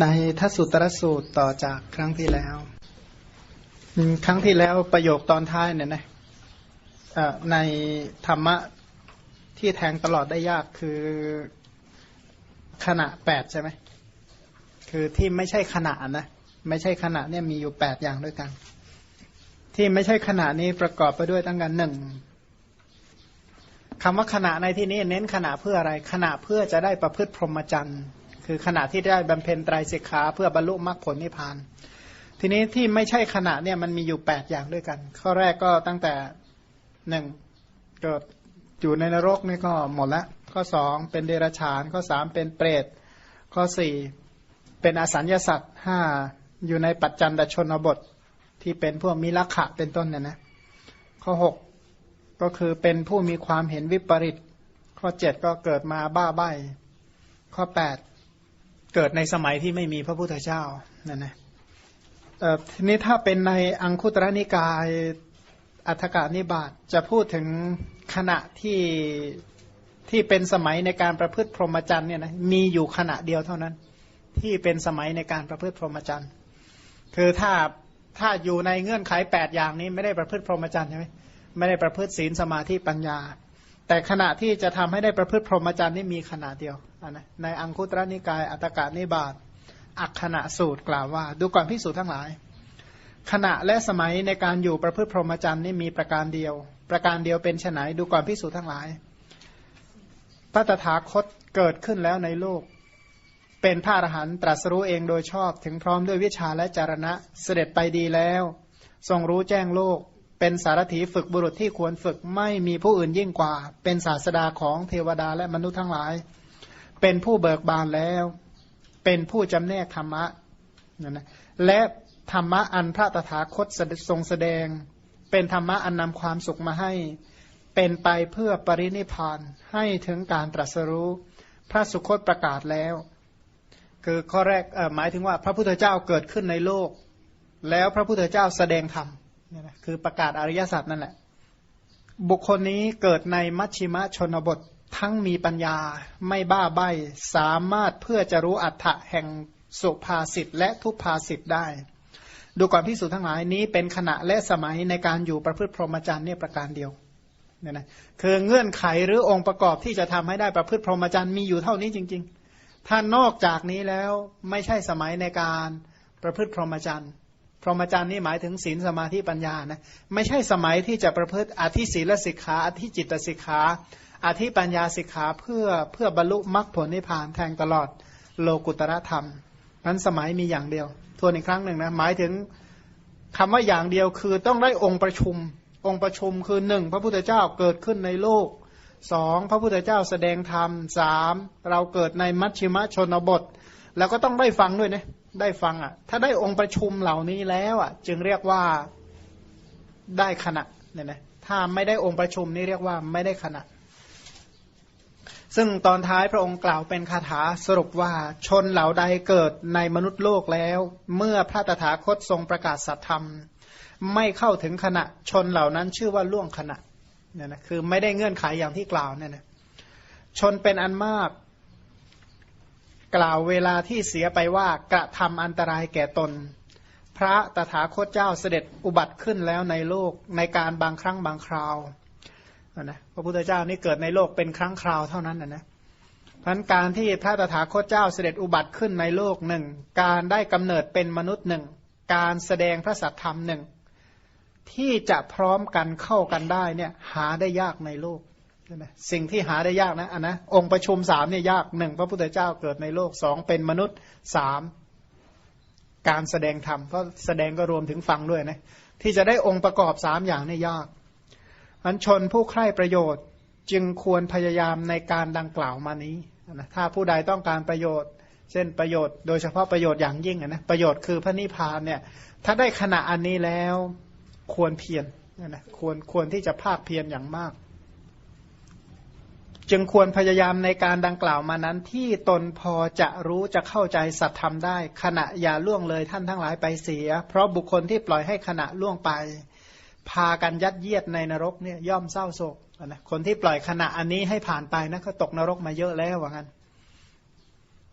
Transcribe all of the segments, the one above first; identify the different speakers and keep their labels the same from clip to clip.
Speaker 1: ในทัศสุตรสูตรต่อจากครั้งที่แล้วครั้งที่แล้วประโยคตอนท้ายเนี่ยนะในธรรมะที่แทงตลอดได้ยากคือขณะแปดใช่ไหมคือที่ไม่ใช่ขณะนะไม่ใช่ขณะเนี่ยมีอยู่แปดอย่างด้วยกัน ที่ไม่ใช่ขณะนี้ประกอบไปด้วยตั้งกันหนึ่งคำว่าขณะในที่นี้เน้นขณะเพื่ออะไรขณะเพื่อจะได้ประพฤติพรหมจรรย์ คือขณะที่ได้บำเพ็ญไตรสิกขาเพื่อบรรลุมรรคผลนิพพาน ทีนี้ที่ไม่ใช่ขณะเนี่ยมันมีอยู่แปดอย่างด้วยกัน ข้อแรกก็ตั้งแต่หนึ่งเกิดอยู่ในนรกนี่ก็หมดละ ข้อสองเป็นเดรัจฉาน ข้อสามเป็นเปรต ข้อสี่เป็นอสัญญาสัตว์ห้าอยู่ในปัจจันตชนบทที่เป็นพวกมิลักขะเป็นต้นเนี่ยนะ ข้อหกก็คือเป็นผู้มีความเห็นวิปริต ข้อเจ็ดก็เกิดมาบ้าใบข้อแปด เกิดในสมัยที่ไม่มีพระพุทธเจ้านั่นนะทีนี้ถ้าเป็นในอังคุตรนิกายอัฏฐกานิบาตจะพูดถึงขณะที่ที่เป็นสมัยในการประพฤติพรหมจรรย์เนี่ยนะมีอยู่ขณะเดียวเท่านั้น ที่เป็นสมัยในการประพฤติพรหมจรรย์ คือถ้าถ้าอยู่ในเงื่อนไขแปดอย่างนี้ไม่ได้ประพฤติพรหมจรรย์ใช่ไหมไม่ได้ประพฤติศีลสมาธิปัญญา แต่ขณะที่จะทำให้ได้ประพฤติพรหมจรรย์นี่มีขณะเดียว นะในอังคุตรนิกาย อัตกานิบาตอักขณะสูตรกล่าวว่า ดูก่อนพิสูจน์ทั้งหลาย ขณะและสมัยในการอยู่ประพฤติพรหมจรรย์นี่มีประการเดียว ประการเดียวเป็นไนดูก่อนพิสูจน์ทั้งหลายพระตถาคตเกิดขึ้นแล้วในโลก เป็นพระอรหันตรัสรู้เองโดยชอบถึงพร้อมด้วยวิชาและจารณะเสด็จไปดีแล้ว ทรงรู้แจ้งโลก เป็นสารถีฝึกบุรุษที่ควรฝึกไม่มีผู้อื่นยิ่งกว่า เป็นศาสดาของเทวดาและมนุษย์ทั้งหลาย เป็นผู้เบิกบานแล้ว เป็นผู้จำแนกธรรมะนะนะและธรรมะอันพระตถาคตทรงแสดง เป็นธรรมะอันนำความสุขมาให้ เป็นไปเพื่อปรินิพานให้ถึงการตรัสรู้พระสุคตประกาศแล้ว คือข้อแรกหมายถึงว่าพระพุทธเจ้าเกิดขึ้นในโลก แล้วพระพุทธเจ้าแสดงธรรมนี่นะคือประกาศอริยสัจนั่นแหละ บุคคลนี้เกิดในมัชชิมะชนบท ทั้งมีปัญญาไม่บ้าใบาสามารถเพื่อจะรู้อัฏฐะแห่งสุภาษิตและทุพภาษิตได้ ดูก่อนพิสูจน์ทั้งหลายนี้เป็นขณะและสมัยในการอยู่ประพฤติพรหมจรรย์เนี่ยประการเดียวเนี่ยนะคือเงื่อนไขหรือองค์ประกอบที่จะทำให้ได้ประพฤติพรหมจรรย์มีอยู่เท่านี้จริง ๆ ถ้านอกจากนี้แล้วไม่ใช่สมัยในการประพฤติพรหมจรรย์พรหมจรรย์นี่หมายถึงศีลสมาธิปัญญานะไม่ใช่สมัยที่จะประพฤติอธิศีลสิกขาอธิจิตสิกขา อธิปัญญาสิกขาเพื่อเพื่อบรรลุมรรคผลนิพพานแทงตลอดโลกุตระธรรมนั้นสมัยมีอย่างเดียว ทวนอีกครั้งหนึ่งนะหมายถึงคำว่าอย่างเดียวคือต้องได้องค์ประชุม องค์ประชุมคือหนึ่งพระพุทธเจ้าเกิดขึ้นในโลกสองพระพุทธเจ้าแสดงธรรมสามเราเกิดในมัชชิมะชนบท แล้วก็ต้องได้ฟังด้วยนะได้ฟังอะ ถ้าได้องค์ประชุมเหล่านี้แล้วอะ จึงเรียกว่าได้ขณะเนี่ยนะถ้าไม่ได้องค์ประชุมนี่เรียกว่าไม่ได้ขณะ ซึ่งตอนท้ายพระองค์กล่าวเป็นคาถาสรุปว่าชนเหล่าใดเกิดในมนุษย์โลกแล้ว เมื่อพระตถาคตทรงประกาศสัตธรรม ไม่เข้าถึงขณะชนเหล่านั้นชื่อว่าล่วงขณะเนี่ยนะคือไม่ได้เงื่อนไขอย่างที่กล่าวเนี่ยนะชนเป็นอันมากกล่าวเวลาที่เสียไปว่ากระทำอันตรายแก่ตน พระตถาคตเจ้าเสด็จอุบัติขึ้นแล้วในโลกในการบางครั้งบางคราว นะพระพุทธเจ้านี่เกิดในโลกเป็นครั้งคราวเท่านั้นนะนะพันการที่พระตถาคตเจ้าเสด็จอุบัติขึ้นในโลกหนึ่ง การได้กำเนิดเป็นมนุษย์หนึ่ง การแสดงพระสัทธรรมหนึ่ง ที่จะพร้อมกันเข้ากันได้เนี่ยหาได้ยากในโลกนะสิ่งที่หาได้ยากนะอันนะองค์ประชุมสามเนี่ยยากหนึ่งพระพุทธเจ้าเกิดในโลกสองเป็นมนุษย์สามการแสดงธรรมเพราะแสดงก็รวมถึงฟังด้วยนะที่จะได้องค์ประกอบสามอย่างนี่ยาก อันชนผู้ใคร่ประโยชน์จึงควรพยายามในการดังกล่าวมานี้นะถ้าผู้ใดต้องการประโยชน์ เช่นประโยชน์ โดยเฉพาะประโยชน์อย่างยิ่งนะประโยชน์คือพระนิพพานเนี่ยถ้าได้ขณะอันนี้แล้วควรเพียรนะควรควรที่จะภาคเพียรอย่างมาก จึงควรพยายามในการดังกล่าวมานั้น ที่ตนพอจะรู้จะเข้าใจสัตธรรมได้ ขณะอย่าล่วงเลยท่านทั้งหลายไปเสีย เพราะบุคคลที่ปล่อยให้ขณะล่วงไป พากันยัดเยียดในนรกเนี่ยย่อมเศร้าโศกนะคนที่ปล่อยขณะอันนี้ให้ผ่านไปนะเขาตกนรกมาเยอะแล้วว่างั้น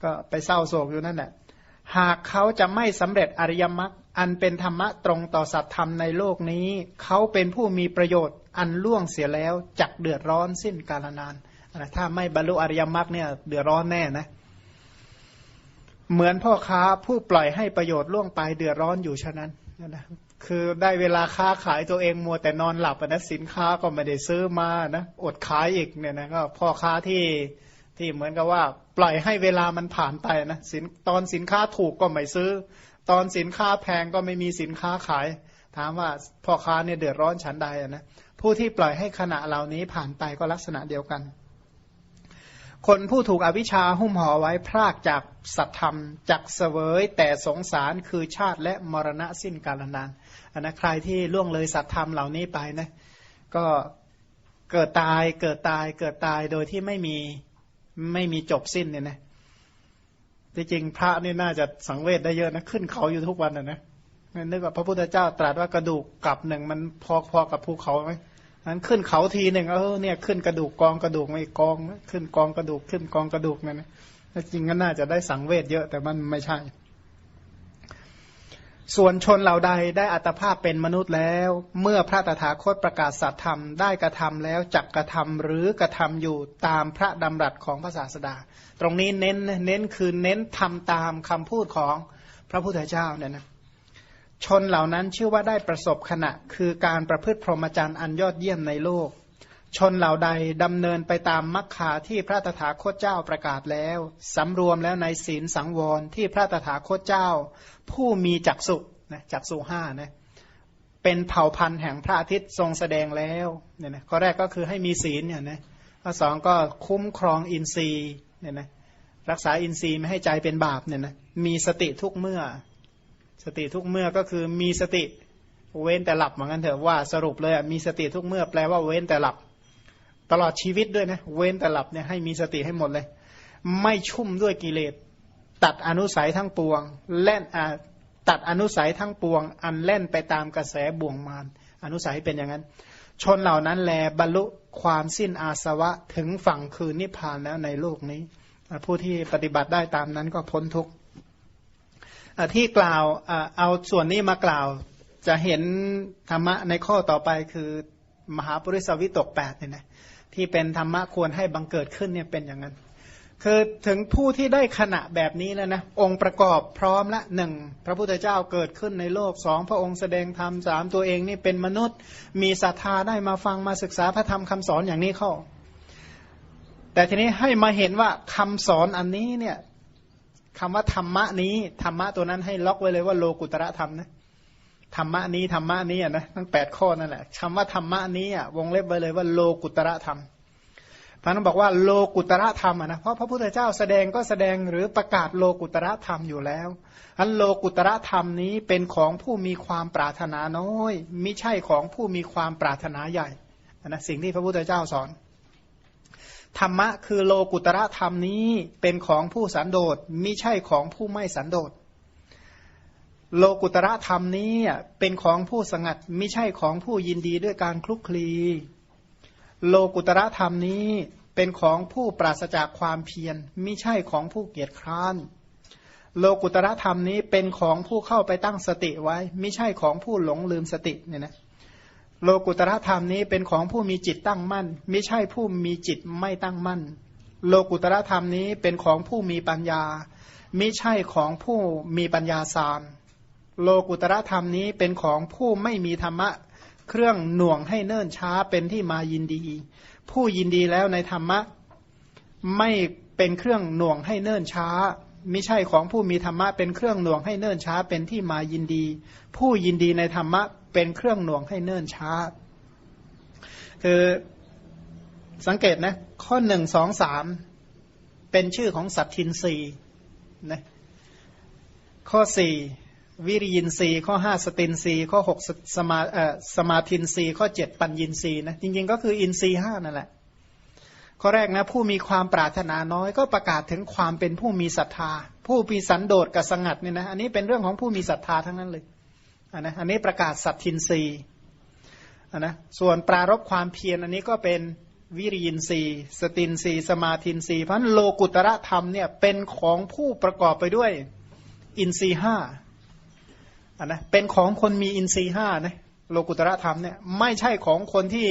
Speaker 1: ก็ไปเศร้าโศกอยู่นั่นแหละหากเขาจะไม่สำเร็จอริยมรรคอันเป็นธรรมะตรงต่อสัตธรรมในโลกนี้ เขาเป็นผู้มีประโยชน์อันล่วงเสียแล้วจักเดือดร้อนสิ้นกาลนานนะถ้าไม่บรรลุอริยมรรคเนี่ยเดือดร้อนแน่นะ เหมือนพ่อค้าผู้ปล่อยให้ประโยชน์ล่วงไปเดือดร้อนอยู่ฉะนั้นนะ คือได้เวลาค้าขายตัวเองมัวแต่นอนหลับนะสินค้าก็ไม่ได้ซื้อมานะอดขายอีกเนี่ยนะก็พ่อค้าที่ที่เหมือนกับว่า ปล่อยให้เวลามันผ่านไปนะสินตอนสินค้าถูกก็ไม่ซื้อ ตอนสินค้าแพงก็ไม่มีสินค้าขาย ถามว่าพ่อค้าเนี่ยเดือดร้อนฉันใดนะผู้ที่ปล่อยให้ขณะเหล่านี้ผ่านไปก็ลักษณะเดียวกัน คนผู้ถูกอวิชชาหุ้มห่อไว้พรากจากสัตธรรมจากเสวยแต่สงสารคือชาติและมรณะสิ้นกาลนานอัน นะใครที่ล่วงเลยสัตธรรมเหล่านี้ไปนะก็เกิดตายเกิดตายเกิดตายโดยที่ไม่มีไม่มีจบสิ้นเนี่ยนะที่จริงพระนี่น่าจะสังเวชได้เยอะนะขึ้นเขาอยู่ทุกวันนะนะนึกว่าพระพุทธเจ้าตรัสว่ากระดูกกับหนึ่งมันพอพอกับภูเขาไหมนั้นขึ้นเขาทีหนึ่งเออเนี่ยขึ้นกระดูกกองกระดูกไม่กองขึ้นกองกระดูกขึ้นกองกระดูกนั่นนะจริงก็น่าจะได้สังเวชเยอะแต่มันไม่ใช่ ส่วนชนเหล่าใดได้อัตภาพเป็นมนุษย์แล้ว เมื่อพระตถาคตประกาศสัตธรรมได้กระทำแล้วจักกระทำหรือกระทำอยู่ตามพระดำรัสของพระศาสดา ตรงนี้เน้นเน้นคือเน้นทำตามคำพูดของพระพุทธเจ้าเนี่ยนะชนเหล่านั้นชื่อว่าได้ประสบขณะ คือการประพฤติพรหมจรรย์อันยอดเยี่ยมในโลก ชนเหล่าใดดำเนินไปตามมรรคาที่พระตถาคตเจ้าประกาศแล้วสำรวมแล้วในศีลสังวรที่พระตถาคตเจ้า ผู้มีจักสุนะจักสุห้านะเป็นเผ่าพันธุ์แห่งพระอาทิตย์ทรงแสดงแล้วเนี่ยนะข้อแรกก็คือให้มีศีลเนี่ยนะข้อสองก็คุ้มครองอินทรีย์เนี่ยนะรักษาอินทรีย์ไม่ให้ใจเป็นบาปเนี่ยนะมีสติทุกเมื่อ สติทุกเมื่อก็คือมีสติเว้นแต่หลับเหมือนกันเถอะว่าสรุปเลยมีสติทุกเมื่อแปลว่าเว้นแต่หลับ ตลอดชีวิตด้วยนะเว้นแต่หลับเนี่ยให้มีสติให้หมดเลย ไม่ชุ่มด้วยกิเลสตัดอนุสัยทั้งปวงเล่นตัดอนุสัยทั้งปวง อันเล่นไปตามกระแสบ่วงมารอนุสัยเป็นอย่างนั้น ชนเหล่านั้นแลบรรลุความสิ้นอาสวะถึงฝั่งคืนนิพพานแล้วในโลกนี้ ผู้ที่ปฏิบัติได้ตามนั้นก็พ้นทุกข์ที่กล่าวเอาส่วนนี้มากล่าวจะเห็นธรรมะในข้อต่อไปคือมหาปริสวิตกแปดเนี่ยนะ ที่เป็นธรรมะควรให้บังเกิดขึ้นเนี่ยเป็นอย่างนั้น คือถึงผู้ที่ได้ขณะแบบนี้แล้วนะองค์ประกอบพร้อมละหนึ่งพระพุทธเจ้าเกิดขึ้นในโลกสองพระองค์แสดงธรรมสามตัวเองนี่เป็นมนุษย์ มีศรัทธาได้มาฟังมาศึกษาพระธรรมคำสอนอย่างนี้เข้า แต่ทีนี้ให้มาเห็นว่าคำสอนอันนี้เนี่ยคำว่าธรรมะนี้ธรรมะตัวนั้นให้ล็อกไว้เลยว่าโลกุตระธรรมนะ ธรรมะนี้ธรรมะนี้นะทั้งแปดข้อนั่นแหละคำว่าธรรมะนี้อะวงเล็บไว้เลยว่าโลกุตระธรรมท่านบอกว่าโลกุตระธรรมนะเพราะพระพุทธเจ้าแสดงก็แสดงหรือประกาศโลกุตระธรรมอยู่แล้วอันโลกุตระธรรมนี้เป็นของผู้มีความปรารถนาน้อยไม่ใช่ของผู้มีความปรารถนาใหญ่นะสิ่งที่พระพุทธเจ้าสอน ธรรมะคือโลกุตระธรรมนี้เป็นของผู้สันโดษมิใช่ของผู้ไม่สันโดษ โลกุตระธรรมนี้เป็นของผู้สงัดไม่ใช่ของผู้ยินดีด้วยการคลุกคลี โลกุตระธรรมนี้เป็นของผู้ปราศจากความเพียรไม่ใช่ของผู้เกียจคร้าน โลกุตระธรรมนี้เป็นของผู้เข้าไปตั้งสติไว้ ไม่ใช่ของผู้หลงลืมสติเนี่ยนะโลกุตระธรรมนี้เป็นของผู้มีจิตตั้งมั่น ไม่ใช่ผู้มีจิตไม่ตั้งมั่น โลกุตระธรรมนี้เป็นของผู้มีปัญญา ไม่ใช่ของผู้มีปัญญาสาม โลกุตระธรรมนี้เป็นของผู้ไม่มีธรรมะ เครื่องหน่วงให้เนิ่นช้าเป็นที่มายินดี ผู้ยินดีแล้วในธรรมะ ไม่เป็นเครื่องหน่วงให้เนิ่นช้าไม่ใช่ของผู้มีธรรมะเป็นเครื่องหน่วงให้เนิ่นช้าเป็นที่มายินดี ผู้ยินดีในธรรมะเป็นเครื่องหน่วงให้เนิ่นช้า คือสังเกตนะ ข้อหนึ่งสองสามเป็นชื่อของสัตทินรีนะข้อสี่ วิริยินรีข้อห้าสตินรีข้อหกสมาเอ่อสมาธินรีข้อเจ็ดปัญญินรีนะจริงๆ ก็คืออินทรีห้านั่นแหละข้อแรกนะผู้มีความปรารถนาน้อยก็ประกาศถึงความเป็นผู้มีศรัทธา ผู้มีสันโดษกับสงัดเนี่ยนะอันนี้เป็นเรื่องของผู้มีศรัทธาทั้งนั้นเลยอันนะอันนี้ประกาศสัตทินรีอันนะส่วนปรารบความเพียรอันนี้ก็เป็นวิริยินรีสตินรีสมาธินรีเพราะโลกุตระธรรมเนี่ยเป็นของผู้ประกอบไปด้วยอินทรีห้า อะนะเป็นของคนมีอินทรีห้านะโลกุตระธรรมเนี่ยไม่ใช่ของคนที่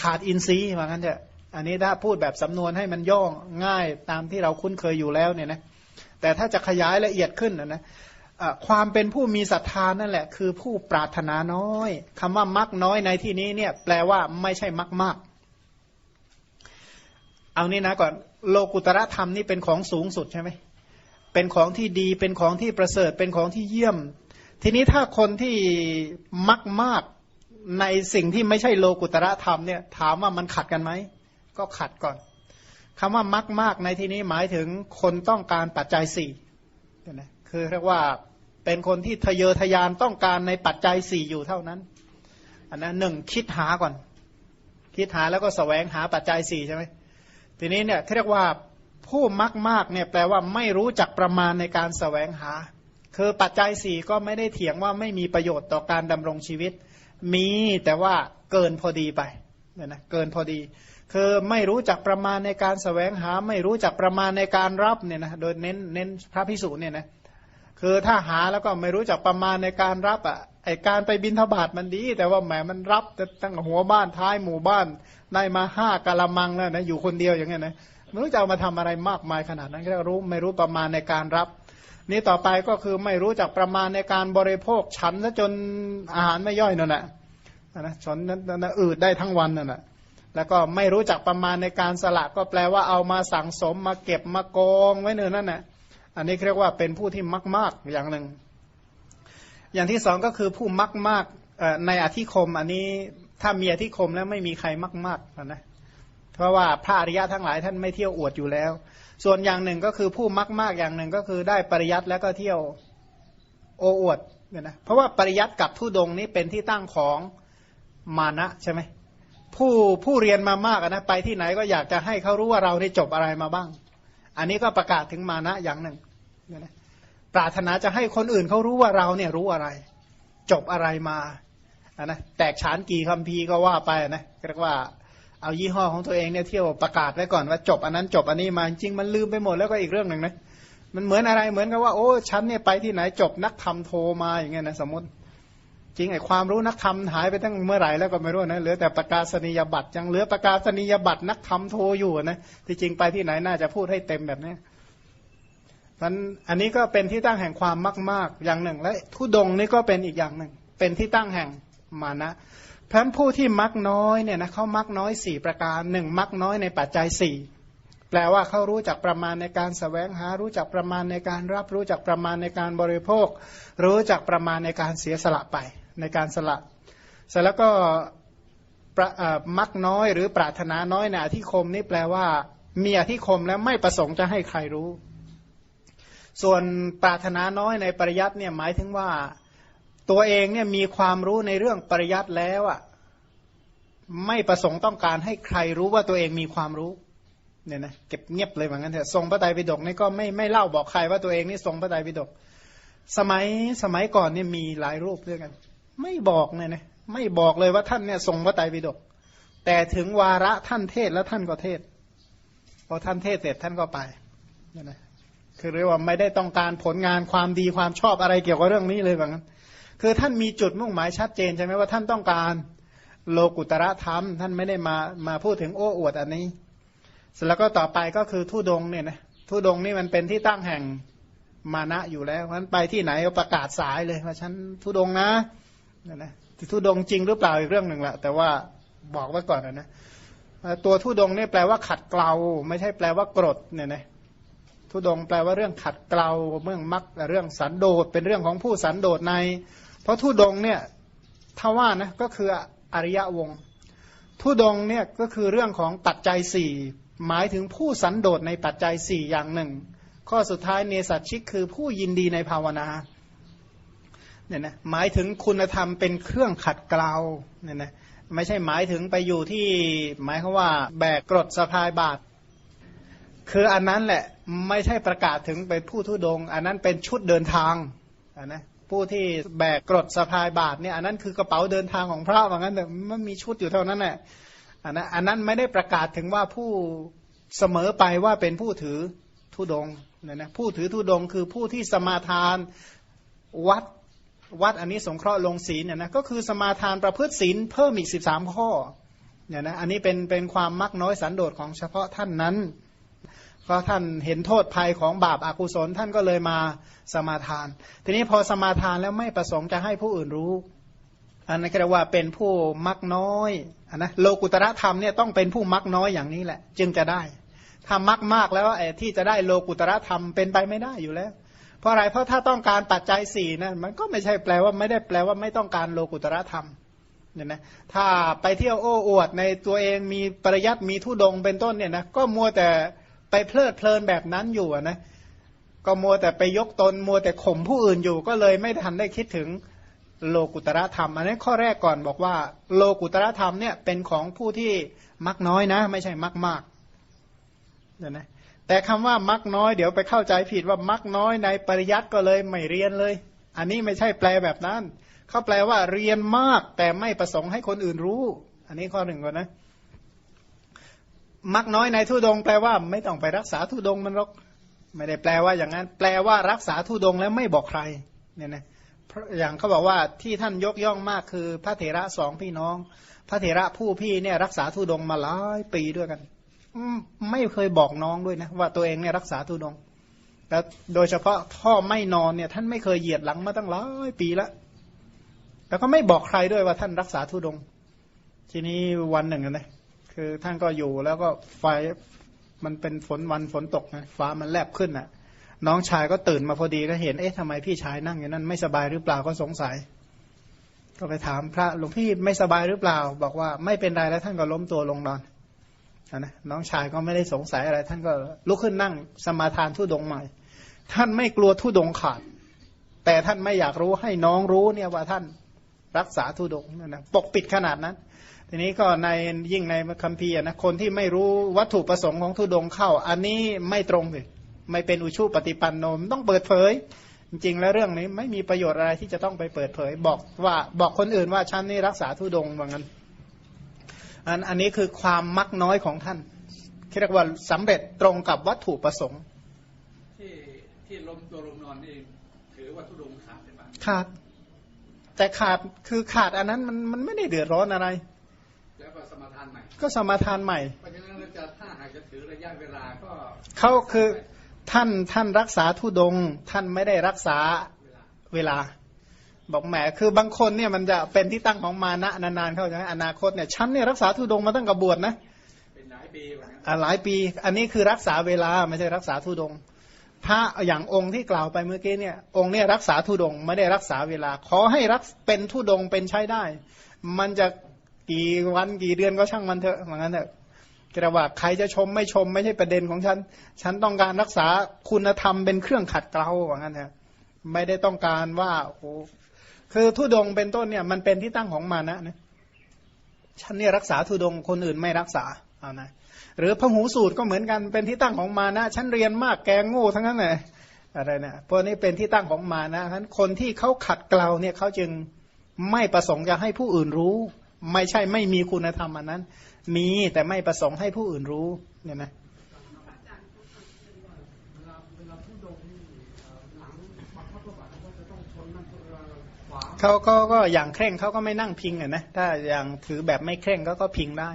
Speaker 1: ขาดอินทรีย์ว่างั้นเถอะอันนี้ถ้าพูดแบบสำนวนให้มันย่องง่ายตามที่เราคุ้นเคยอยู่แล้วเนี่ยนะแต่ถ้าจะขยายละเอียดขึ้นนะนะความเป็นผู้มีศรัทธานั่นแหละ คือผู้ปรารถนาน้อยคำว่ามักน้อยในที่นี้เนี่ยแปลว่าไม่ใช่มักมากเอานี่นะก่อนโลกุตระธรรมนี่เป็นของสูงสุดใช่ไหมเป็นของที่ดีเป็นของที่ประเสริฐเป็นของที่เยี่ยม ทีนี้ถ้าคนที่มักมากในสิ่งที่ไม่ใช่โลกุตระธรรมเนี่ย ถามว่ามันขัดกันไหม ก็ขัดก่อนคำว่ามักมากในที่นี้หมายถึงคนต้องการปัจจัยสี่นะคือเรียกว่าเป็นคนที่ทะเยอทะยานต้องการในปัจจัยสี่อยู่เท่านั้น อันนั้นหนึ่งคิดหาก่อน คิดหาแล้วก็สแสวงหาปัจจัยสี่ใช่ไหมทีนี้เนี่ยเรียกว่าผู้มักมากเนี่ยแปลว่าไม่รู้จักประมาณในการสแสวงหา คือปัจจัยสี่ก็ไม่ได้เถียงว่าไม่มีประโยชน์ต่อการดำรงชีวิต มีแต่ว่าเกินพอดีไปเนี่ยนะเกินพอดี คือไม่รู้จักประมาณในการสแสวงหา ไม่รู้จักประมาณในการรับเนี่ยนะโดยเน้นเน้นพระพิสุเนี่ยนะคือถ้าหาแล้วก็ไม่รู้จักประมาณในการรับอะไอการไปบินทบาทมันดี แต่ว่าแหมมันรับตั้งหัวบ้านท้ายหมู่บ้านได้มาห้ากะละมังแล้วนะอยู่คนเดียวอย่างเงี้ยนะไม่รู้จะเอามาทำอะไรมากมายขนาดนั้นก็รู้ไม่รู้ประมาณในการรับ นี่ต่อไปก็คือไม่รู้จักประมาณในการบริโภคฉันซะจนอาหารไม่ย่อยนั่นแหละนะฉันนั้นอืดได้ทั้งวันนั่นแหละแล้วก็ไม่รู้จักประมาณในการสละก็แปลว่าเอามาสั่งสมมาเก็บมากองไว้เนื้อนั่นแหละอันนี้เรียกว่าเป็นผู้ที่มักมากอย่างหนึ่ง อย่างที่สองก็คือผู้มักมากในอธิคม อันนี้ถ้ามีอธิคมแล้วไม่มีใครมักมากนะเพราะว่าพระอริยะทั้งหลายท่านไม่เที่ยวอวดอยู่แล้ว ส่วนอย่างหนึ่งก็คือผู้มักมากอย่างหนึ่งก็คือได้ปริยัติแล้วก็เที่ยวโอ้อวดเนี่ยนะเพราะว่าปริยัติกับทุดงนี้เป็นที่ตั้งของมานะใช่ไหมผู้ผู้เรียนมามากนะไปที่ไหนก็อยากจะให้เขารู้ว่าเราได้จบอะไรมาบ้าง อันนี้ก็ประกาศถึงมานะอย่างหนึ่งเนี่ยนะปรารถนาจะให้คนอื่นเขารู้ว่าเราเนี่ยรู้อะไร จบอะไรมาอันนะแตกฉานกี่คำพีก็ว่าไปนะเรียกว่า เอายี่ห้อของตัวเองเนี่ยเที่ยวประกาศไว้ก่อนว่าจบอันนั้นจบอันนี้มาจริงมันลืมไปหมดแล้วก็อีกเรื่องหนึ่งนะมันเหมือนอะไรเหมือนกับว่าโอ้ฉันเนี่ยไปที่ไหนจบนักธรรมโทมาอย่างเงี้ยนะสมมติ จริงไอ้ความรู้นักธรรมหายไปตั้งเมื่อไหร่แล้วก็ไม่รู้นะเหลือแต่ประกาศนียบัตรยังเหลือประกาศนียบัตรนักธรรมโทอยู่นะที่จริงไปที่ไหนน่าจะพูดให้เต็มแบบนี้มันอันนี้ก็เป็นที่ตั้งแห่งความมาก ๆ อย่างหนึ่ง และทุดงนี่ก็เป็นอีกอย่างหนึ่ง เป็นที่ตั้งแห่งมานะ พราะผู้ที่มักน้อยเนี่ยนะเขามักน้อยสี่ประการหนึ่งมักน้อยในปัจจัยสี่แปลว่าเขารู้จักประมาณในการสแสวงหา รู้จักประมาณในการรับรู้จักประมาณในการบริโภค รู้จักประมาณในการเสียสละไปในการสละเสร็จแล้วก็มักน้อยหรือปรารถนาน้อยในอธิคมนี่แปลว่า มีอธิคมแล้วไม่ประสงค์จะให้ใครรู้ ส่วนปรารถนาน้อยในปริยัติเนี่ยหมายถึงว่า ตัวเองเนี่ยมีความรู้ในเรื่องปริยัติแล้วอะไม่ประสงค์ต้องการให้ใครรู้ว่าตัวเองมีความรู้เนี่ยนะเก็บเงียบเลยเหมือนกันเถอะทรงพระไตรปิฎกนี่ก็ไม่ไม่เล่าบอกใครว่าตัวเองนี่ทรงพระไตรปิฎกสมัยสมัยก่อนเนี่ยมีหลายรูปด้วยกัน ไม่บอกเนี่ยนะไม่บอกเลยว่าท่านเนี่ยทรงพระไตรปิฎกแต่ถึงวาระท่านเทศแล้วท่านก็เทศพอท่านเทศเสร็จท่านก็ไปเนี่ยนะคือเรียกว่าไม่ได้ต้องการผลงานความดีความชอบอะไรเกี่ยวกับเรื่องนี้เลยแบบนั้น คือท่านมีจุดมุ่งหมายชัดเจนใช่ไหมว่าท่านต้องการโลกุตระธรรม ท่านไม่ได้มามาพูดถึงโอ้อวดอันนี้ เสร็จแล้วก็ต่อไปก็คือทุดงเนี่ยนะทุดงนี่มันเป็นที่ตั้งแห่งมานะอยู่แล้วเพราะฉะนั้นไปที่ไหนก็ประกาศสายเลยว่าฉันทุดงนะนะนะทุดงจริงหรือเปล่าอีกเรื่องหนึ่งละแต่ว่าบอกไว้ก่อนนะตัวทุดงนี่แปลว่าขัดเกลาไม่ใช่แปลว่ากรดเนี่ยนะทุดงแปลว่าเรื่องขัดเกลาเรื่องมักเรื่องสันโดษเป็นเรื่องของผู้สันโดษใน เพราะทุดงเนี่ยถ้าว่านะก็คืออริยวงทุดงเนี่ยก็คือเรื่องของปัจจัยสี่หมายถึงผู้สันโดษในปัจจัยสี่อย่างหนึ่ง ข้อสุดท้ายเนสัตชิกคือผู้ยินดีในภาวนาเนี่ยนะหมายถึงคุณธรรมเป็นเครื่องขัดเกลาเนี่ยนะไม่ใช่หมายถึงไปอยู่ที่หมายคือว่าแบกกรดสะพายบาทคืออันนั้นแหละไม่ใช่ประกาศถึงเป็นผู้ทุดง อันนั้นเป็นชุดเดินทางนะ ผู้ที่แบกกรดสะพายบาทเนี่ยอันนั้นคือกระเป๋าเดินทางของพระว่างั้นแต่มันมีชุดอยู่เท่านั้นแหละอันนั้นอันนั้นไม่ได้ประกาศถึงว่าผู้เสมอไปว่าเป็นผู้ถือทุดงเนี่ยนะผู้ถือธุดงค์คือผู้ที่สมาทานวัดวัดอันนี้สงเคราะห์ลงศีลเนี่ยนะก็คือสมาทานประพฤติศีลเพิ่มอีกสิบสามข้อเนี่ยนะอันนี้เป็นเป็นความมักน้อยสันโดษของเฉพาะท่านนั้น เพราะท่านเห็นโทษภัยของบาปอากุศลท่านก็เลยมาสมาทาน ทีนี้พอสมาทานแล้วไม่ประสงค์จะให้ผู้อื่นรู้ อันนั้นก็เรียกว่าเป็นผู้มักน้อยอนนะโลกุตระธรรมเนี่ยต้องเป็นผู้มักน้อยอย่างนี้แหละ จึงจะได้ ถ้ามักมากแล้วไอ้ที่จะได้โลกุตระธรรมเป็นไปไม่ได้อยู่แล้ว เพราะอะไรเพราะถ้าต้องการปัจจัยสี่นะมันก็ไม่ใช่แปลว่าไม่ได้แปลว่าไม่ต้องการโลกุตระธรรมเนี่ยนะถ้าไปเที่ยวโอ้อวดในตัวเองมีปริยัติมีทุดงเป็นต้นเนี่ยนะก็มัวแต่ ไปเพลิดเพลินแบบนั้นอยู่นะก็มัวแต่ไปยกตนมัวแต่ข่มผู้อื่นอยู่ก็เลยไม่ทันได้คิดถึงโลกุตระธรรม อันนี้ข้อแรกก่อนบอกว่า โลกุตระธรรมเนี่ยเป็นของผู้ที่มักน้อยนะ ไม่ใช่มักมากเนี่ยนะแต่คำว่ามักน้อยเดี๋ยวไปเข้าใจผิดว่ามักน้อยในปริยัติก็เลยไม่เรียนเลย อันนี้ไม่ใช่แปลแบบนั้น เขาแปลว่าเรียนมากแต่ไม่ประสงค์ให้คนอื่นรู้ อันนี้ข้อหนึ่งก่อนนะ มักน้อยในทุดงแปลว่าไม่ต้องไปรักษาทุดงมันหรอกไม่ได้แปลว่าอย่างนั้น แปลว่ารักษาทุดงแล้วไม่บอกใครเนี่ยนะเพราะอย่างเขาบอกว่าที่ท่านยกย่องมากคือ พระเถระสองพี่น้อง พระเถระผู้พี่เนี่ยรักษาทุดงมาหลายปีด้วยกันไม่เคยบอกน้องด้วยนะว่าตัวเองเนี่ยรักษาทุดงแล้วโดยเฉพาะพ่อไม่นอนเนี่ย ท่านไม่เคยเหยียดหลังมาตั้งหลายปีแล้วแล้วก็ไม่บอกใครด้วยว่าท่านรักษาทุดง ทีนี้วันหนึ่งนะ คือท่านก็อยู่แล้วก็ไฟมันเป็นฝนวันฝนตกนะฟ้ามันแลบขึ้นอะ น้องชายก็ตื่นมาพอดีก็เห็นเอ๊ะทำไมพี่ชายนั่งอย่างนั้นไม่สบายหรือเปล่าก็สงสัย ก็ไปถามพระหลวงพี่ไม่สบายหรือเปล่า บอกว่าไม่เป็นไรแล้วท่านก็ล้มตัวลงนอนนะน้องชายก็ไม่ได้สงสัยอะไร ท่านก็ลุกขึ้นนั่งสมาทานทุดงใหม่ ท่านไม่กลัวทุดงขาด แต่ท่านไม่อยากรู้ให้น้องรู้เนี่ยว่าท่านรักษาทุดงนั่นนะปกปิดขนาดนั้น ทีนี้ก็ในยิ่งในคัมภีร์อะนะคนที่ไม่รู้วัตถุประสงค์ของทุดงค์เข้า อันนี้ไม่ตรงเลยไม่เป็นอุชุปฏิปันโนมนต้องเปิดเผย จริงๆ แล้วเรื่องนี้ไม่มีประโยชน์อะไรที่จะต้องไปเปิดเผย บอกว่าบอกคนอื่นว่าฉันนี่รักษาทุดงค์ว่างั้นอันอันนี้คือความมักน้อยของท่านที่เรียกว่าสำเร็จตรงกับวัตถุประสงค์
Speaker 2: ที่ที่ล้มตัวลงนอนนี่ถือว่าทุดงค์ขาดใช่ไหม
Speaker 1: ขาดแต่ขาดคือขาดอันนั้นมันมันไม่ได้เดือดร้อนอะไร
Speaker 2: ก็สมา
Speaker 1: ทานใหม่
Speaker 2: เพราะฉะนั้นเราจะถ้าหากจะถือระยะเวลาก็
Speaker 1: เขาคือท่านท่านรักษาทุดงค์ท่านไม่ได้รักษา
Speaker 2: เวลา
Speaker 1: เวลา บอกแหมคือบางคนเนี่ยมันจะเป็นที่ตั้งของมานะนานๆเข้าใจไหมอนาคตเนี่ยฉันเนี่ยรักษาทุดงค์มาตั้งกับบวชนะ
Speaker 2: เป็นหลายปีว่างั้น
Speaker 1: อะหลายปี อันนี้คือรักษาเวลาไม่ใช่รักษาทุดงค์พระอย่างองค์ที่กล่าวไปเมื่อกี้เนี่ย องค์เนี่ยรักษาทุดงค์ไม่ได้รักษาเวลา ขอให้รักเป็นทุดงค์เป็นใช้ได้ มันจะ กี่วันกี่เดือนก็ช่างมันเถอะเหมือนกันเถอะกระว่าใครจะชมไม่ชมไม่ใช่ประเด็นของฉัน ฉันต้องการรักษาคุณธรรมเป็นเครื่องขัดเกลาว่างั้นเถอะไม่ได้ต้องการว่าโอ้คือทุดงเป็นต้นเนี่ย มันเป็นที่ตั้งของมานะนะฉันเนี่ยรักษาทุดงค์คนอื่นไม่รักษาเอานะหรือพหูสูตรก็เหมือนกันเป็นที่ตั้งของมานะฉันเรียนมากแกงโง่ทั้งนั้นเลยอะไรนะพวกนี้เป็นที่ตั้งของมานะฉะนั้นคนที่เขาขัดเกลาเนี่ยเขาจึงไม่ประสงค์จะให้ผู้อื่นรู้ ไม่ใช่ไม่มีคุณธรรมอันนั้น มีแต่ไม่ประสงค์ให้ผู้อื่นรู้เนี่ยนะ
Speaker 3: เขา
Speaker 1: ก็ก็อย่างเคร่งเขาก็ไม่นั่งพิงอะนะถ้าอย่างถือแบบไม่เคร่งก็ก็พิงได้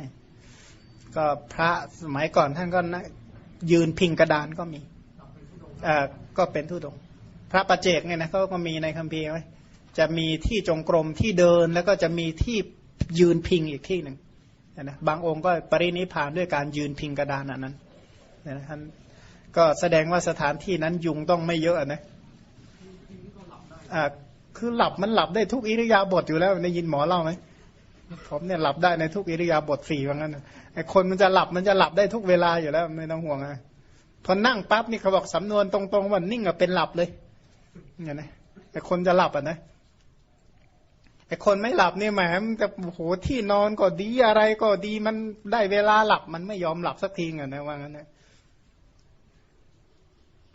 Speaker 1: ก็พระสมัยก่อนท่านก็นั่งยืนพิงกระดานก็มีเอ่อก็เป็นทุดง พระประเจกเนี่ยนะเขาก็มีในคัมภีร์ไว้จะมีที่จงกรมที่เดินแล้วก็จะมีที่ ยืนพิงอีกที่หนึ่งนะบางองค์ก็ปรินิพานด้วยการยืนพิงกระดานอันนั้นเนี่ยนะท่านก็แสดงว่าสถานที่นั้นยุงต้องไม่เยอะนะอ่าคือหลับมันหลับได้ทุกอิริยาบถอยู่แล้วได้ยินหมอเล่าไหมผมเนี่ยหลับได้ในทุกอิริยาบถสี่ว่างั้นไอ้คนมันจะหลับมันจะหลับได้ทุกเวลาอยู่แล้วไม่ต้องห่วงอะพอนั่งปั๊บนี่เขาบอกสำนวนตรงๆว่านิ่งอะเป็นหลับเลยเนี่ยนะแต่คนจะหลับอะนะ ไอ้คนไม่หลับเนี่ยแหมมันจะโอ้โหที่นอนก็ดีอะไรก็ดีมันได้เวลาหลับมันไม่ยอมหลับสักทีอะนะว่างั้นนะ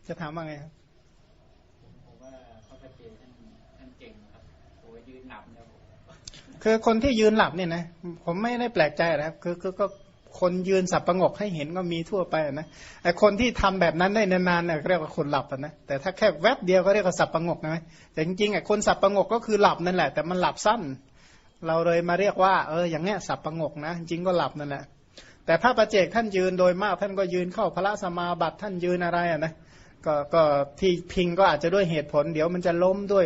Speaker 1: จะถามว่าไงครับ
Speaker 4: ผมว่าพระพเจ้าท่านท่านเก่งนะครับโอ้ยยืนหนับเนี่ยผม
Speaker 1: คือคนที่ยืนหลับเนี่ยนะผมไม่ได้แปลกใจนะครับ คือคือก็ คนยืนสับประงกให้เห็นก็มีทั่วไปนะไอคนที่ทำแบบนั้นได้นานๆเนี่ยเรียกว่าคนหลับนะแต่ถ้าแค่แวบเดียวก็เรียกว่าสับประงกนะแต่จริงๆไอคนสับประงกก็คือหลับนั่นแหละ แต่มันหลับสั้น เราเลยมาเรียกว่าเอออย่างเงี้ยสับประงกนะ จริงก็หลับนั่นแหละแต่พระประเจกท่านยืนโดยมาก ท่านก็ยืนเข้าพระสมาบัติท่านยืนอะไรอะนะก็ก็ที่พิงก็อาจจะด้วยเหตุผล เดี๋ยวมันจะล้มด้วย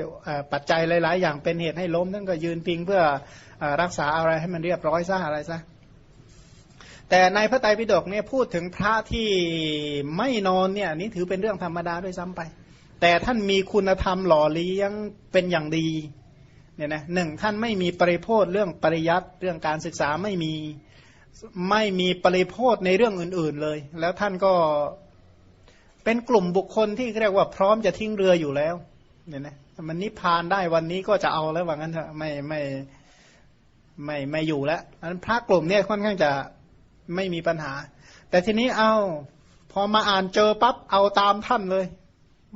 Speaker 1: ปัจจัยหลาย ๆ อย่างเป็นเหตุให้ล้มท่านก็ยืนพิงเพื่อรักษาอะไรให้มันเรียบร้อยซะอะไรซะ แต่ในพระไตรปิฎกเนี่ยพูดถึงพระที่ไม่นอนเนี่ยนี่ถือเป็นเรื่องธรรมดาด้วยซ้ำไป แต่ท่านมีคุณธรรมหล่อเลี้ยงเป็นอย่างดีเนี่ยนะหนึ่งท่านไม่มีปริโพธเรื่องปริยัติเรื่องการศึกษาไม่มีไม่มีปริโพธในเรื่องอื่น ๆเลย แล้วท่านก็เป็นกลุ่มบุคคลที่เรียกว่าพร้อมจะทิ้งเรืออยู่แล้วเนี่ยนะมันนิพพานได้วันนี้ก็จะเอาแล้วว่างั้นเถอะไม่ไม่ไม่ไม่อยู่แล้วอันพระกลุ่มเนี่ยค่อนข้างจะ ไม่มีปัญหา แต่ทีนี้เอาพอมาอ่านเจอปั๊บเอาตามท่านเลย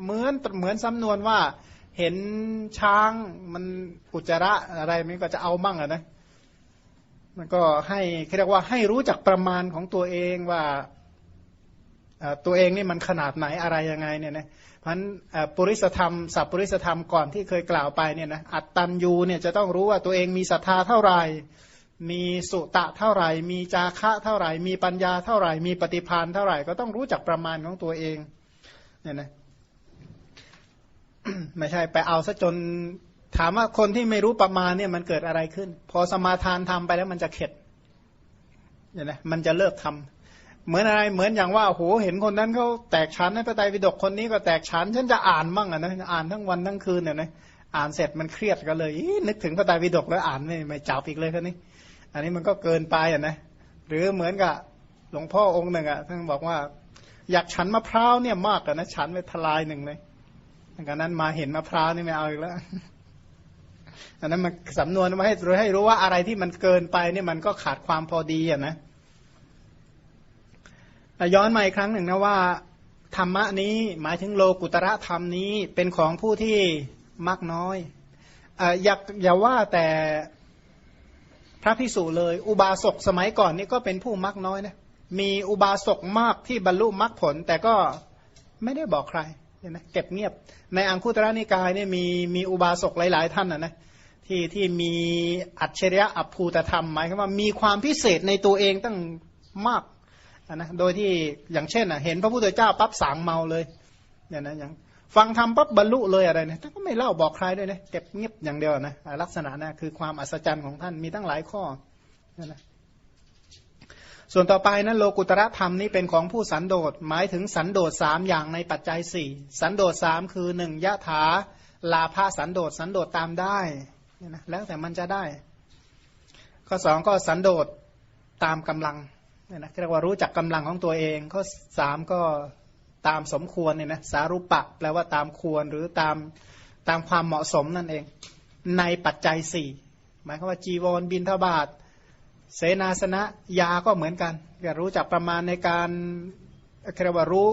Speaker 1: เหมือนเหมือนสำนวนว่า เห็นช้างมันอุจจาระอะไรมันก็จะเอามั่งอะนะมันก็ให้เรียกว่าให้รู้จักประมาณของตัวเองว่าตัวเองนี่มันขนาดไหนอะไรยังไงเนี่ยนะพันปุริสธรรมสัพปริสธรรมก่อนที่เคยกล่าวไปเนี่ยนะอัตตันยูเนี่ยจะต้องรู้ว่าตัวเองมีศรัทธาเท่าไหร่ มีสุตะเท่าไหร่ มีจาคะเท่าไหร่ มีปัญญาเท่าไหร่ มีปฏิพานเท่าไหร่ ก็ต้องรู้จักประมาณของตัวเอง เนี่ยนะ ไม่ใช่ไปเอาซะจน ถามว่าคนที่ไม่รู้ประมาณเนี่ยมันเกิดอะไรขึ้น พอสมาทานทำไปแล้วมันจะเข็ด เนี่ยนะ มันจะเลิกทำเหมือนอะไร เหมือนอย่างว่าโหเห็นคนนั้นเขาแตกชั้นในพระไตรปิฎกคนนี้ก็แตกชั้น ฉันจะอ่านมั่งอะนะอ่านทั้งวันทั้งคืนเนี่ยนะอ่านเสร็จมันเครียดก็เลยนึกถึงพระไตรปิฎกแล้วอ่านไม่ไม่จับอีกเลยคนนี้ อันนี้มันก็เกินไปอะนะหรือเหมือนกับหลวงพ่อองค์หนึ่งอะท่านบอกว่า อยากฉันมะพร้าวเนี่ยมากอะนะฉันไปทลายหนึ่งเลยดังนั้นมาเห็นมะพร้าวนี่ไม่เอาอีกแล้วอันนั้นมันสำนวนมาให้รู้ให้รู้ว่าอะไรที่มันเกินไปเนี่ยมันก็ขาดความพอดีอะนะย้อนมาอีกครั้งหนึ่งนะว่าธรรมะนี้หมายถึงโลกุตระธรรมนี้เป็นของผู้ที่มักน้อยอย่าอย่าว่าแต่ พระพิสุเลย อุบาสกสมัยก่อนนี่ก็เป็นผู้มักน้อยนะมีอุบาสกมากที่บรรลุมรรคผล แต่ก็ไม่ได้บอกใครเนะเก็บเงียบ ในอังคุตระนิกายเนี่ยมีมีอุบาสกหลาย ๆ ท่านนะนะที่ที่มีอัจฉริยะอภูตธรรมหมายความว่ามีความพิเศษในตัวเองตั้งมากนะโดยที่อย่างเช่นอะเห็นพระพุทธเจ้าปั๊บสางเมาเลยเนี่ยนะอย่าง ฟังธรรมปั๊บบรรลุเลยอะไรเนี่ยท่านก็ไม่เล่าบอกใครด้วยนะเก็บเงียบอย่างเดียวนะลักษณะนะคือความอัศจรรย์ของท่านมีตั้งหลายข้อนะนะส่วนต่อไปนั้นโลกุตระธรรมนี้เป็นของผู้สันโดษหมายถึงสันโดษสามอย่างในปัจจัยสี่สันโดษสามคือหนึ่งยะถาลาภาสันโดษสันโดษตามได้นะแล้วแต่มันจะได้ ข้อสองก็สันโดษตามกำลังนี่นะเรียกว่ารู้จักกำลังของตัวเอง ข้อสามก็ ตามสมควรเนี่ยนะสารุปะแปลว่าตามควรหรือตามตามความเหมาะสมนั่นเอง ในปัจจัยสี่หมายความว่าจีวรบินทบาทเสนาสนะยาก็เหมือนกันอยรู้จักประมาณในการเรียกว่ารู้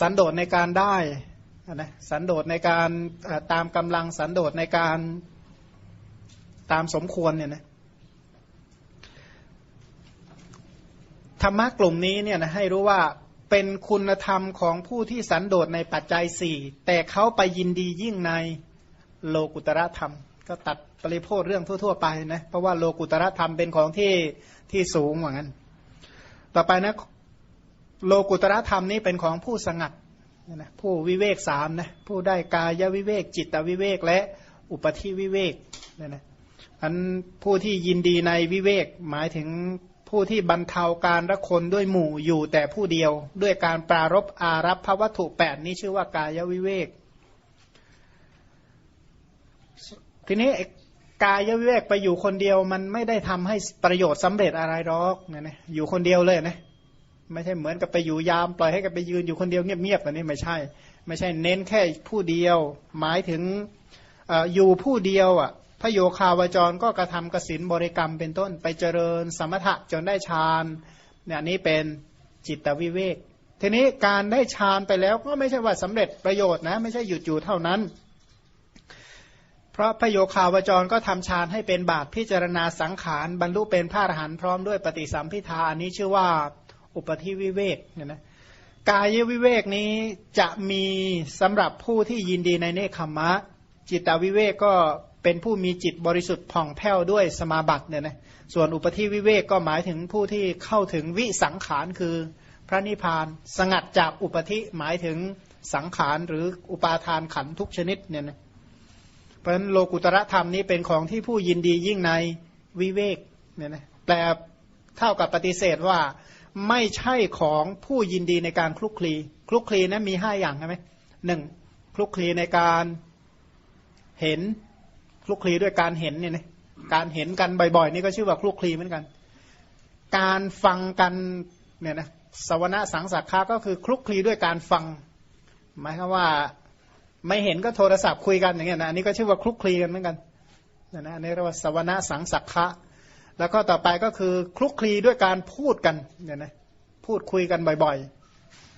Speaker 1: สันโดษในการได้นะสันโดษในการตามกำลังสันโดษในการตามสมควรเนี่ยนะธรรมะกลุ่มนี้เนี่ยนะให้รู้ว่า เป็นคุณธรรมของผู้ที่สันโดษในปัจจัยสี่แต่เขาไปยินดียิ่งในโลกุตระธรรม ก็ตัดปริโพธเรื่องทั่ว ๆ ไปนะเพราะว่าโลกุตระธรรมเป็นของที่ที่สูงเหมือนกันต่อไปนะโลกุตระธรรมนี้เป็นของผู้สงัดนะผู้วิเวกสามนะผู้ได้กายวิเวก จิตวิเวกและอุปธิวิเวกนะนะอันผู้ที่ยินดีในวิเวกหมายถึง ผู้ที่บรรเทาการละคนด้วยหมู่อยู่แต่ผู้เดียว ด้วยการปรารบอารับพระวัตถุแปดนี้ชื่อว่ากายวิเวก ทีนี้กายวิเวกไปอยู่คนเดียวมันไม่ได้ทำให้ประโยชน์สำเร็จอะไรหรอกเนี่ยนะอยู่คนเดียวเลยนะไม่ใช่เหมือนกับไปอยู่ยามปล่อยให้กับไปยืนอยู่คนเดียวเงียบๆอันนี้ไม่ใช่ ไม่ใช่เน้นแค่ผู้เดียว หมายถึงออยู่ผู้เดียวอะ พระโยคาวจรก็กระทำกสินบริกรรมเป็นต้น ไปเจริญสมถะจนได้ฌานเนี่ยนี้เป็นจิตวิเวก ทีนี้การได้ฌานไปแล้วก็ไม่ใช่ว่าสำเร็จประโยชน์นะ ไม่ใช่หยุดอยู่เท่านั้น เพราะพระโยคาวจรก็ทำฌานให้เป็นบาตพิจารณาสังขารบรรลุเป็นพระอรหันต์พร้อมด้วยปฏิสัมพิทาอันนี้ชื่อว่าอุปธิวิเวกเนี่ยนะกายวิเวกนี้จะมีสำหรับผู้ที่ยินดีในเนคขมะ จิตวิเวกก็ เป็นผู้มีจิตบริสุทธิ์ผ่องแผ้วด้วยสมาบัติเนี่ยนะส่วนอุปธิวิเวกก็หมายถึงผู้ที่เข้าถึงวิสังขารคือพระนิพพาน สงัดจากอุปธิหมายถึงสังขารหรืออุปาทานขันธ์ทุกชนิดเนี่ยนะเพราะฉะนั้นโลกุตระธรรมนี้เป็นของที่ผู้ยินดียิ่งในวิเวกเนี่ยนะแปลเท่ากับปฏิเสธว่าไม่ใช่ของผู้ยินดีในการคลุกคลี คลุกคลีนะมีห้าอย่างใช่ไหมหนึ่งคลุกคลีในการเห็น คลุกคลีด้วยการเห็นเนี่ยนะการเห็นกันบ่อยๆ นี่ก็ชื่อว่าคลุกคลีเหมือนกัน การฟังกันเนี่ยนะสวนาสังสักขาก็คือคลุกคลีด้วยการฟัง หมายความว่าไม่เห็นก็โทรศัพท์คุยกันอย่างเงี้ยนะอันนี้ก็ชื่อว่าคลุกคลีกันเหมือนกันนะนะอันนี้เรียกว่าสวนาสังสักขะแล้วก็ต่อไปก็คือคลุกคลีด้วยการพูดกันเนี่ยนะพูดคุยกันบ่อย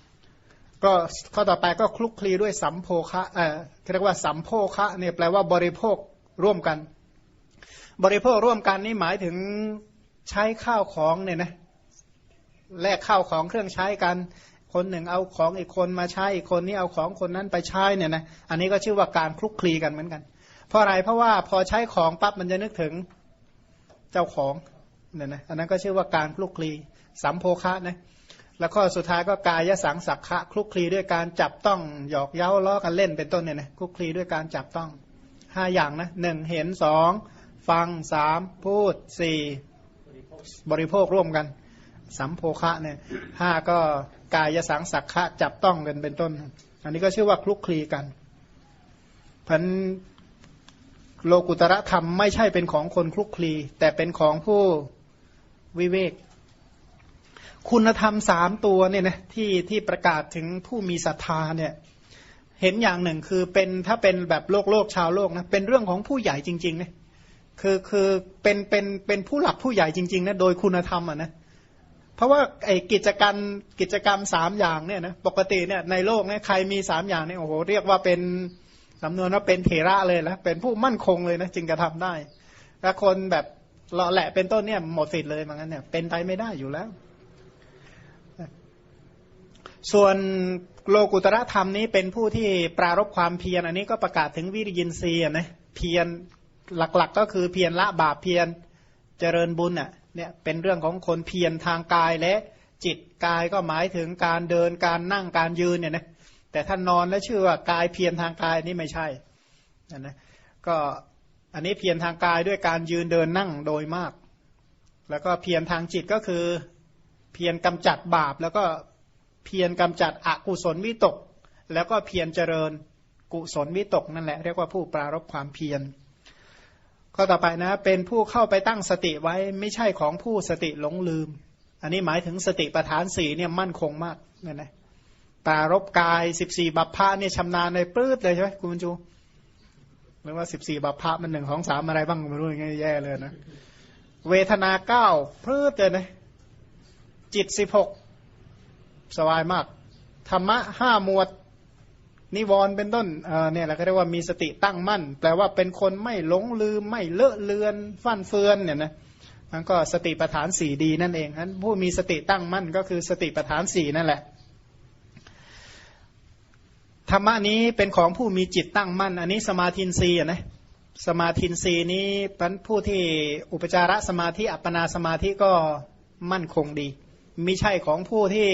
Speaker 1: ๆ ก็ข้อต่อไปก็คลุกคลีด้วยสัมโพคะเอ่อเรียกว่าสัมโพคะเนี่ยแปลว่าบริโภค ร่วมกัน บริโภคร่วมกันนี่หมายถึงใช้ข้าวของเนี่ยนะแลกข้าวของเครื่องใช้กัน คนหนึ่งเอาของอีกคนมาใช้อีกคนนี้เอาของคนนั้นไปใช้เนี่ยนะอันนี้ก็ชื่อว่าการคลุกคลีกันเหมือนกัน เพราะอะไรเพราะว่าพอใช้ของปั๊บมันจะนึกถึงเจ้าของเนี่ยนะอันนั้นก็ชื่อว่าการคลุกคลีสัมโพคะนะแล้วก็สุดท้ายก็กายสังสักขะคลุกคลีด้วยการจับต้องหยอกเย้าล้อกันเล่นเป็นต้นเนี่ยนะคลุกคลีด้วยการจับต้อง ห้าอย่างนะหนึ่งเห็นสองฟังสามพูดสี่บริโภคร่วมกัน สัมโพคะเนี่ยห้าก็กายสังสักขะจับต้องกันเป็นต้น อันนี้ก็ชื่อว่าคลุกคลีกันพันโลกุตระธรรมไม่ใช่เป็นของคนคลุกคลี แต่เป็นของผู้วิเวก คุณธรรมสามตัวเนี่ยนะที่ที่ประกาศถึงผู้มีศรัทธาเนี่ย เห็นอย่างหนึ่งคือเป็นถ้าเป็นแบบโลกโลกชาวโลกนะเป็นเรื่องของผู้ใหญ่จริงๆนะคือคือเป็นเป็นเป็นผู้หลักผู้ใหญ่จริงๆนะโดยคุณธรรมอะนะเพราะว่าไอ้กิจกรรมกิจกรรมสามอย่างเนี่ยนะปกติเนี่ยในโลกเนี่ยใครมีสามอย่างเนี่ยโอ้โหเรียกว่าเป็นสำนวนว่าเป็นเถระเลยนะเป็นผู้มั่นคงเลยนะจึงกระทำได้ถ้าคนแบบเลาะแหละเป็นต้นเนี่ยหมดสิทธิ์เลยเหมือนกันเนี่ยเป็นไปไม่ได้อยู่แล้ว ส่วน โลกุตระธรรมนี้เป็นผู้ที่ปรารบความเพียรอันนี้ก็ประกาศถึงวิริยินทรีย์นะเพียรหลักๆ ก็คือเพียรละบาปเพียรเจริญบุญอะเนี่ยเป็นเรื่องของคนเพียรทางกายและจิตกายก็หมายถึงการเดินการนั่งการยืนเนี่ยนะแต่ท่านนอนแล้วชื่อว่ากายเพียรทางกายนี่ไม่ใช่นะก็อันนี้เพียรทางกายด้วยการยืนเดินนั่งโดยมาก แล้วก็เพียรทางจิตก็คือเพียรกำจัดบาปแล้วก็ เพียรกำจัดอกุศลวิตก แล้วก็เพียรเจริญกุศลวิตกนั่นแหละเรียกว่าผู้ปรารบความเพียรข้อต่อไปนะ เป็นผู้เข้าไปตั้งสติไว้ไม่ใช่ของผู้สติหลงลืม อันนี้หมายถึงสติปัฏฐานสี่เนี่ยมั่นคงมากเนี่ยนะปรารบกายสิบสี่บัพพะเนี่ยชำนาญในปื้ดเลยใช่ไหมคุณจูหรือว่าสิบสี่บัพพะมันหนึ่งของสามอะไรบ้างไม่รู้ยังไงแย่เลยนะ เวทนาเก้าปลื้ดเลยนะจิตสิบหก สบายมาก ธรรมะห้าหมวด นิวรณ์เป็นต้นเนี่ยเราก็เรียกว่ามีสติตั้งมั่น แปลว่าเป็นคนไม่หลงลืม ไม่เลอะเลือน ฟั่นเฟือนเนี่ยนะมันก็สติปัฏฐานสี่ดีนั่นเองนั้นผู้มีสติตั้งมั่นก็คือสติปัฏฐานสี่นั่นแหละธรรมะนี้เป็นของผู้มีจิตตั้งมั่น อันนี้สมาธินรีอ่นะสมาธินรีนี้เป็นผู้ที่อุปจารสมาธิอัปปนาสมาธิก็มั่นคงดีมิใช่ของผู้ที่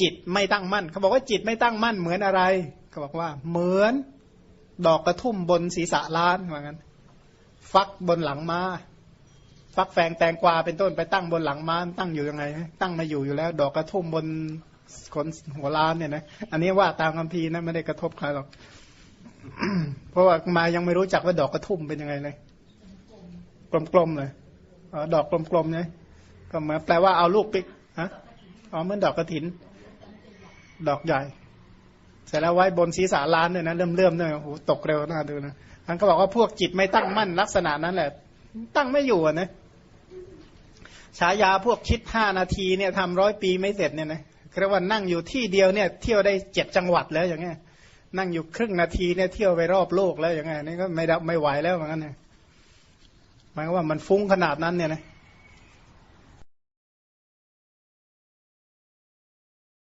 Speaker 1: จิตไม่ตั้งมั่น เขาบอกว่าจิตไม่ตั้งมั่นเหมือนอะไร เขาบอกว่า เหมือนดอกกระทุ่มบนศีรษะล้านเหมือนกันฟักบนหลังมา้า ฟักแฟงแตงกวาเป็นต้นไปตั้งบนหลังม้าตั้งอยู่ยังไง ตั้งมาอยู่อยู่แล้ว ดอกกระทุ่มบนคนหัวล้านเนี่ยนะอันนี้ว่าตามคำพีนะไม่ได้กระทบใครหรอกเพราะว่ามายังไม่รู้จักว่าดอกกระทุ่มเป็นยังไงเลย กลมๆเลยดอกกลมๆเนี่ยก็มาแปลว่าเอาลูกปิกฮะ อ๋อเหมือนดอกกระถิน ดอกใหญ่เสร็จแล้วไว้บนศีรษะล้านเนี่ยนะเริ่มๆเนี่ยโอ้โหตกเร็วน่าดูนะท่านก็บอกว่าพวกจิตไม่ตั้งมั่นลักษณะนั้นแหละ ตั้งไม่อยู่อะนะฉายาพวกคิดห้านาทีเนี่ยทำร้อยปีไม่เสร็จเนี่ยนะเรียกว่านั่งอยู่ที่เดียวเนี่ยเที่ยวได้เจ็ดจังหวัดแล้วอย่างเงี้ยนั่งอยู่ครึ่งนาทีเนี่ยเที่ยวไปรอบโลกแล้วอย่างไงนี่ก็ไม่ได้ไม่ไหวแล้วเหมือนกันเนี่ยหมายความว่ามันฟุ้งขนาดนั้นเนี่ยนะ